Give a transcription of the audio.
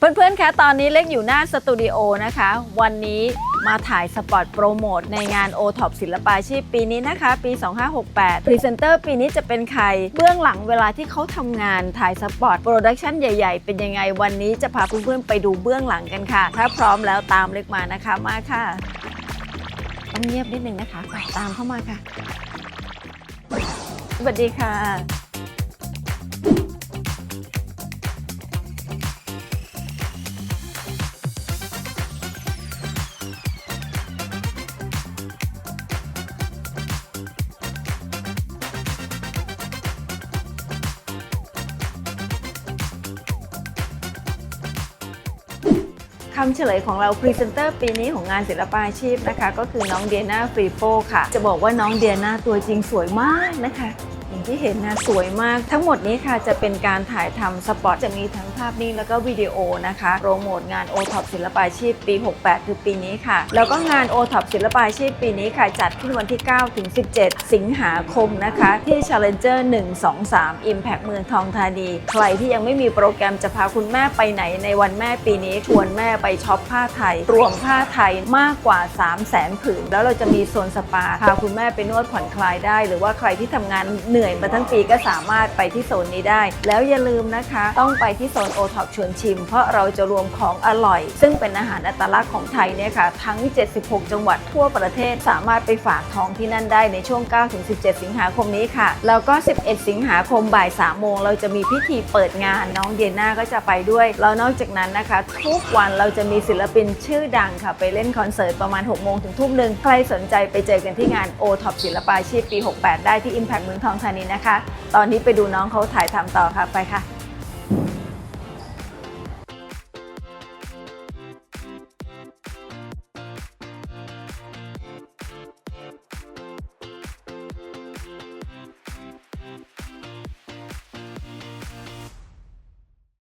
เพื่อนๆ คะ ตอนนี้เล็กอยู่หน้าสตูดิโอนะคะ วันนี้มาถ่ายสปอตโปรโมทในงาน o t o p ศิลปาชีพปีนี้นะคะ ปี 2568 พรีเซนเตอร์ปีนี้จะเป็นใคร เบื้องหลังเวลาที่เขาทำงานถ่ายสปอตโปรดักชันใหญ่ๆ เป็นยังไง วันนี้จะพาเพื่อนๆ ไปดูเบื้องหลังกันค่ะ ถ้าพร้อมแล้วตามเล็กมานะคะ มาค่ะ ต้องเงียบนิดนึงนะคะ ตามเข้ามาค่ะ สวัสดีค่ะ คำเฉลยของเราพรีเซนเตอร์ปีนี้ของงานศิลปาชีพนะคะ ก็คือน้องเดียนาฟรีโฟค่ะ จะบอกว่าน้องเดียนาตัวจริงสวยมากนะคะ อย่างที่เห็นนะสวยมากทั้งหมดนี้ค่ะจะเป็นการถ่ายทำสปอตจะมีทั้งภาพนิ่งแล้วก็วิดีโอนะคะโปรโมทงาน o t o p ศิลปาชีพปี 68 คือปีนี้ค่ะ แล้วก็งาน o t o p ศิลปาชีพปีนี้ค่ะ จัดขึ้นวันที่ 9 ถึง 17 สิงหาคมนะคะ ที่ Challenger 123 Impact เมืองทองธานี ใครที่ยังไม่มีโปรแกรมจะพาคุณแม่ไปไหนในวันแม่ปีนี้ชวนแม่ไปช็อปผ้าไทย รวมผ้าไทยมากกว่า 3 0 0 0 0 0ผืนแล้วเราจะมีโซนสปาพาคุณแม่ไปนวดผ่อนคลายได้ หรือว่าใครที่ทำงานเหหนื่อยมาทั้งปีก็สามารถไปที่โซนนี้ได้ แล้วอย่าลืมนะคะ ต้องไปที่โซนโอท็อปชวนชิม เพราะเราจะรวมของอร่อย ซึ่งเป็นอาหารอัตลักษณ์ของไทยเนี่ยค่ะทั้ง 76 จังหวัดทั่วประเทศสามารถไปฝากท้องที่นั่นได้ในช่วง 9-17 สิงหาคมนี้ค่ะ แล้วก็ 11 สิงหาคมบ่าย 3 โมง เราจะมีพิธีเปิดงานน้องเดียน่าก็จะไปด้วย แล้วนอกจากนั้นนะคะ ทุกวันเราจะมีศิลปินชื่อดังค่ะ ไปเล่นคอนเสิร์ตประมาณ 6 โมงถึงทุ่มหนึ่งใครสนใจไปเจอกันที่งาน o t o p ศิลปาชีพปี 68 ได้ที่ Impact เมืองทองธานีนะคะ ตอนนี้ไปดูน้องเขาถ่ายทำต่อค่ะไปค่ะ